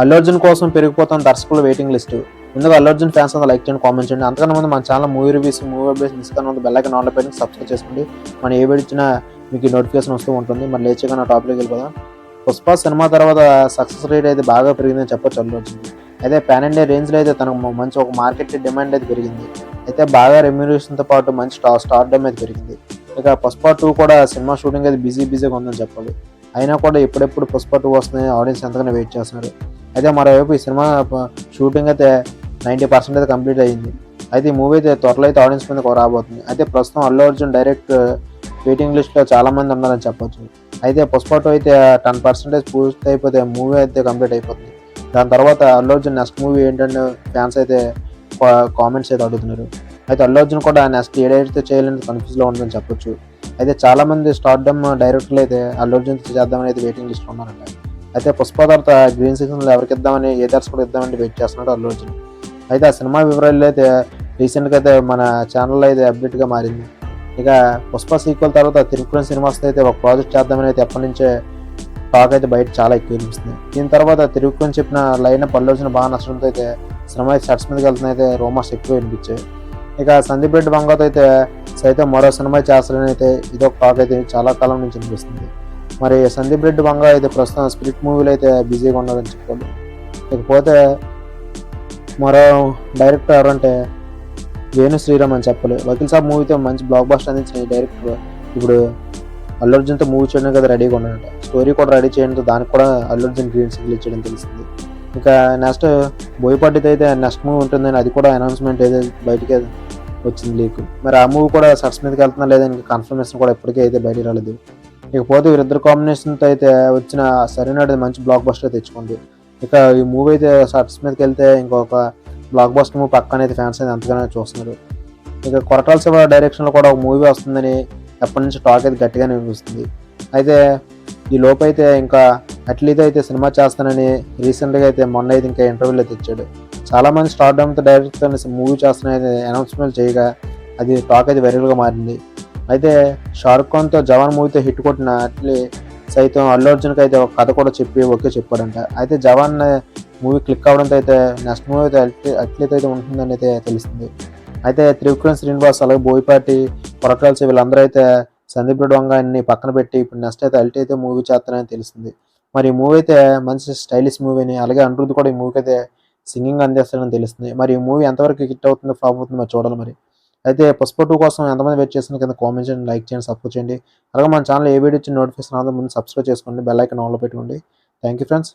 అల్లు అర్జున్ కోసం పెరిగిపోతున్న దర్శకుల వెయిటింగ్ లిస్ట్ ముందుగా అల్లర్జున్ ఫ్యాన్స్ అంతా లైక్ చేయండి కామెంట్ చేయండి. అంతకన్నా ముందు మన channel movie reviews movie updates miss కానీ ముందు బెల్ ఐకాన్ పెట్టి సబ్స్క్రైబ్ చేసుకోండి. మనం ఏ పెడిచినా మీకు నోటిఫికేషన్ వస్తూ ఉంటుంది. మరి లేచగా నా టాపిక్కి వెళ్ళిపోదాం. పుష్ప సినిమా తర్వాత సక్సెస్ రేట్ అయితే బాగా పెరిగిందని చెప్పొచ్చు అల్లర్జున్. అయితే ప్యాన్ ఇండియా రేంజ్లో అయితే తనకు మంచి ఒక మార్కెట్ డిమాండ్ అయితే పెరిగింది. అయితే బాగా రెమ్యూరేషన్తో పాటు మంచి స్టార్ స్టార్డమ్ అయితే పెరిగింది. ఇక పుష్ప టూ కూడా సినిమా షూటింగ్ అయితే బిజీ బిజీగా ఉందని చెప్పాలి. అయినా కూడా ఎప్పుడెప్పుడు పుష్ప టూ వస్తుంది ఆడియన్స్ ఎంతగానో వెయిట్ చేస్తున్నారు. అయితే మరోవైపు ఈ సినిమా షూటింగ్ అయితే నైంటీ పర్సెంట్ అయితే కంప్లీట్ అయ్యింది. అయితే ఈ మూవీ అయితే త్వరలో అయితే ఆడియన్స్ మీద రాబోతుంది. అయితే ప్రస్తుతం అల్లు అర్జున్ డైరెక్ట్ వెయిటింగ్ లిస్ట్లో చాలామంది ఉన్నారని చెప్పొచ్చు. అయితే పుష్ప టూ అయితే టెన్ పర్సెంటేజ్ పూర్తి అయిపోతే మూవీ అయితే కంప్లీట్ అయిపోతుంది. దాని తర్వాత అల్లు అర్జున్ నెక్స్ట్ మూవీ ఏంటంటే ఫ్యాన్స్ అయితే కామెంట్స్ అయితే అడుగుతున్నారు. అయితే అల్లు అర్జున్ కూడా నెక్స్ట్ ఏడైతే చేయాలని కన్ఫ్యూజ్లో ఉందని చెప్పొచ్చు. అయితే చాలా మంది స్టార్డమ్ డైరెక్టర్లు అయితే అల్లు అర్జున్ చేద్దామని అయితే వెయిటింగ్ లిస్ట్ ఉన్నారంట. అయితే పుష్ప తర్వాత గ్రీన్ సిగ్నల్ ఎవరికి ఇద్దామని ఏ దర్శకుడు ఇద్దామని వెయిట్ చేస్తున్నాడు అల్లు అర్జున్. అయితే ఆ సినిమా వివరాలు అయితే రీసెంట్గా అయితే మన ఛానల్లో అయితే అప్డేట్గా మారింది. ఇక పుష్ప సీక్వెల్ తర్వాత తిరుపురం సినిమాస్ అయితే ఒక ప్రాజెక్ట్ చేద్దామని అయితే ఎప్పటి నుంచే టాక్ అయితే బయట చాలా ఎక్కువ వినిపిస్తుంది. దీని తర్వాత తిరుపురం చెప్పిన లైన్ పల్లోచన బాగా నష్టంతో అయితే సినిమా అయితే సెట్స్ మీదకి వెళ్తున్న అయితే రోమర్స్ ఎక్కువ వినిపించాయి. ఇక సందీప్ రెడ్డి బంగాతో అయితే సైతం మరో సినిమా చేస్తారని అయితే ఇదొక టాక్ అయితే చాలా కాలం నుంచి వినిపిస్తుంది. మరి సందీప్ రెడ్డి బంగా అయితే ప్రస్తుతం స్పిరిట్ మూవీలో అయితే బిజీగా ఉన్నారని చెప్పాలి ఇకపోతే మరో డైరెక్టర్ ఎవరంటే వేణు శ్రీరామ్ అని చెప్పాలి. వకీల్ సాబ్ మూవీతో మంచి బ్లాక్ బాస్టర్ అందించిన ఈ డైరెక్టర్ ఇప్పుడు అల్లు అర్జున్తో మూవీ చేయడానికి కదా రెడీగా ఉన్నాడంట. స్టోరీ కూడా రెడీ చేయడంతో దానికి కూడా అల్లు అర్జున్ గ్రీన్ సిగ్నల్ ఇచ్చేయడం తెలిసింది. ఇంకా నెక్స్ట్ బోయపాటితో అయితే నెక్స్ట్ మూవీ ఉంటుందని అది కూడా అనౌన్స్మెంట్ అయితే బయటికి వచ్చింది లీక్. మరి ఆ మూవీ కూడా సక్సెస్ మీదకి వెళ్తున్నా లేదని కన్ఫర్మేషన్ కూడా ఇప్పటికీ అయితే బయటికి రాలేదు. ఇకపోతే వీరిద్దరు కాంబినేషన్తో అయితే వచ్చిన సరేనాడు మంచి బ్లాక్ బస్టర్ తెచ్చుకుంది. ఇక ఈ మూవీ అయితే సట్స్ మీదకి వెళ్తే ఇంకొక బ్లాక్ బస్టర్ మూవీ పక్కన అయితే ఫ్యాన్స్ అయితే అంతగానే చూస్తున్నారు. ఇక కొరటాల శివ డైరెక్షన్లో కూడా ఒక మూవీ వస్తుందని ఎప్పటి నుంచి టాక్ అయితే గట్టిగానే వినిపిస్తుంది. అయితే ఈ లోపు అయితే ఇంకా అట్లీతో అయితే సినిమా చేస్తానని రీసెంట్గా అయితే మొన్న అయితే ఇంకా ఇంటర్వ్యూలో తెచ్చాడు. చాలా మంది స్టార్ డమ్తో డైరెక్ట్తో మూవీ చేస్తానని అనౌన్స్మెంట్ చేయగా అది టాక్ అయితే వైరల్గా మారింది. అయితే షారుఖ్ ఖాన్తో జవాన్ మూవీతో హిట్ కొట్టిన అట్లీ సైతం అల్లు అర్జున్కి అయితే ఒక కథ కూడా చెప్పి ఓకే చెప్పాడంట. అయితే జవాన్ మూవీ క్లిక్ అవడంతో అయితే నెక్స్ట్ మూవీ అయితే అట్లీ అయితే ఉంటుందని అయితే తెలుస్తుంది. అయితే త్రివిక్రమ్ శ్రీనివాస్ అలాగే బోయిపాటి కొరటాల్సి వీళ్ళందరూ అయితే సందీప్ రెడ్డి అన్ని పక్కన పెట్టి ఇప్పుడు నెక్స్ట్ అయితే అల్టీ అయితే మూవీ చేస్తారని తెలిసింది మరి ఈ మూవీ అయితే మంచి స్టైలిష్ మూవీని అలాగే అనిరుద్ధ్ కూడా ఈ మూవీకి అయితే సింగింగ్ అందిస్తాడని తెలుస్తుంది. మరి ఈ మూవీ ఎంతవరకు హిట్ అవుతుందో ఫ్లాప్ అవుతుందో మరి చూడాలి మరి. అయితే పుష్ప టూ కోసం ఎంతమంది వెయిట్ చేసిన కింద కామెంట్ చేయండి లైక్ చేయండి సపోర్ట్ చేయండి. అలాగే మన ఛానల్ ఏ వీడియో వచ్చి నోటిఫికేషన్ రాదో ముందు సబ్స్క్రైబ్ చేసుకోండి బెల్ ఐకన్ ఆన్లో పెట్టుకోండి. Thank you friends